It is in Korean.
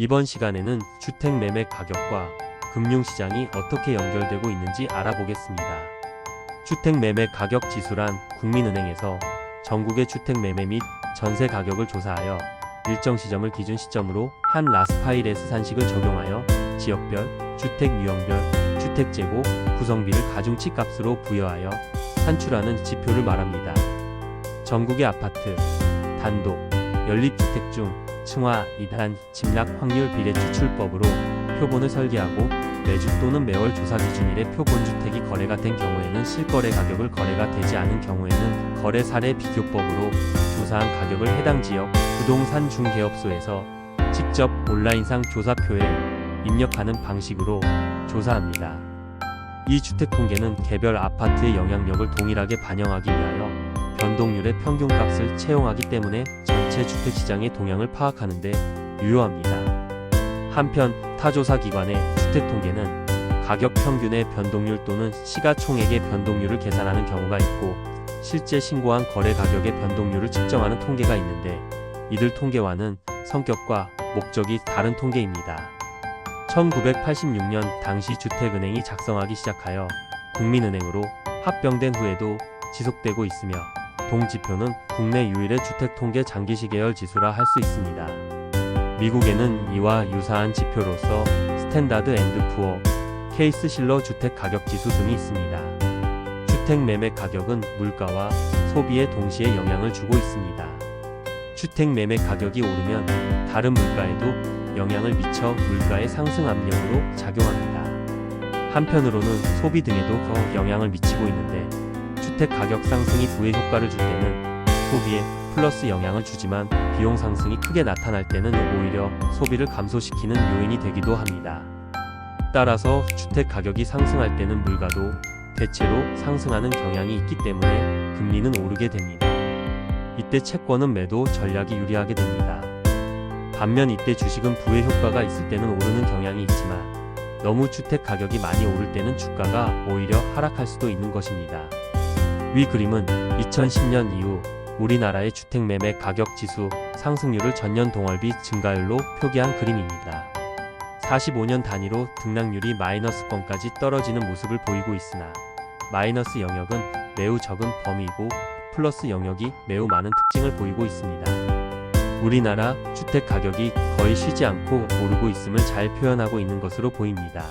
이번 시간에는 주택 매매 가격과 금융시장이 어떻게 연결되고 있는지 알아보겠습니다. 주택 매매 가격 지수란 국민은행에서 전국의 주택 매매 및 전세 가격을 조사하여 일정 시점을 기준 시점으로 한 라스파일에스 산식을 적용하여 지역별, 주택 유형별, 주택 재고, 구성비를 가중치 값으로 부여하여 산출하는 지표를 말합니다. 전국의 아파트, 단독, 연립주택 중 층화, 이단, 침략 확률 비례 추출법으로 표본을 설계하고 매주 또는 매월 조사 기준일에 표본 주택이 거래가 된 경우에는 실거래 가격을 거래가 되지 않은 경우에는 거래 사례 비교법으로 조사한 가격을 해당 지역 부동산 중개업소에서 직접 온라인상 조사표에 입력하는 방식으로 조사합니다. 이 주택 통계는 개별 아파트의 영향력을 동일하게 반영하기 위하여 변동률의 평균값을 채용하기 때문에 전체 주택 시장의 동향을 파악하는 데 유효합니다. 한편 타조사 기관의 주택 통계는 가격 평균의 변동률 또는 시가총액의 변동률을 계산하는 경우가 있고 실제 신고한 거래 가격의 변동률을 측정하는 통계가 있는데 이들 통계와는 성격과 목적이 다른 통계입니다. 1986년 당시 주택은행이 작성하기 시작하여 국민은행으로 합병된 후에도 지속되고 있으며 동지표는 국내 유일의 주택통계 장기시 계열 지수라 할 수 있습니다. 미국에는 이와 유사한 지표로서 스탠다드 앤드 푸어, 케이스 실러 주택 가격 지수 등이 있습니다. 주택 매매 가격은 물가와 소비에 동시에 영향을 주고 있습니다. 주택 매매 가격이 오르면 다른 물가에도 영향을 미쳐 물가의 상승 압력으로 작용합니다. 한편으로는 소비 등에도 더 영향을 미치고 있는데 주택 가격 상승이 부의 효과를 줄 때는 소비에 플러스 영향을 주지만 비용 상승이 크게 나타날 때는 오히려 소비를 감소시키는 요인이 되기도 합니다. 따라서 주택 가격이 상승할 때는 물가도 대체로 상승하는 경향이 있기 때문에 금리는 오르게 됩니다. 이때 채권은 매도 전략이 유리하게 됩니다. 반면 이때 주식은 부의 효과가 있을 때는 오르는 경향이 있지만 너무 주택 가격이 많이 오를 때는 주가가 오히려 하락할 수도 있는 것입니다. 위 그림은 2010년 이후 우리나라의 주택 매매 가격 지수 상승률을 전년 동월비 증가율로 표기한 그림입니다. 45년 단위로 등락률이 마이너스권까지 떨어지는 모습을 보이고 있으나 마이너스 영역은 매우 적은 범위이고 플러스 영역이 매우 많은 특징을 보이고 있습니다. 우리나라 주택 가격이 거의 쉬지 않고 오르고 있음을 잘 표현하고 있는 것으로 보입니다.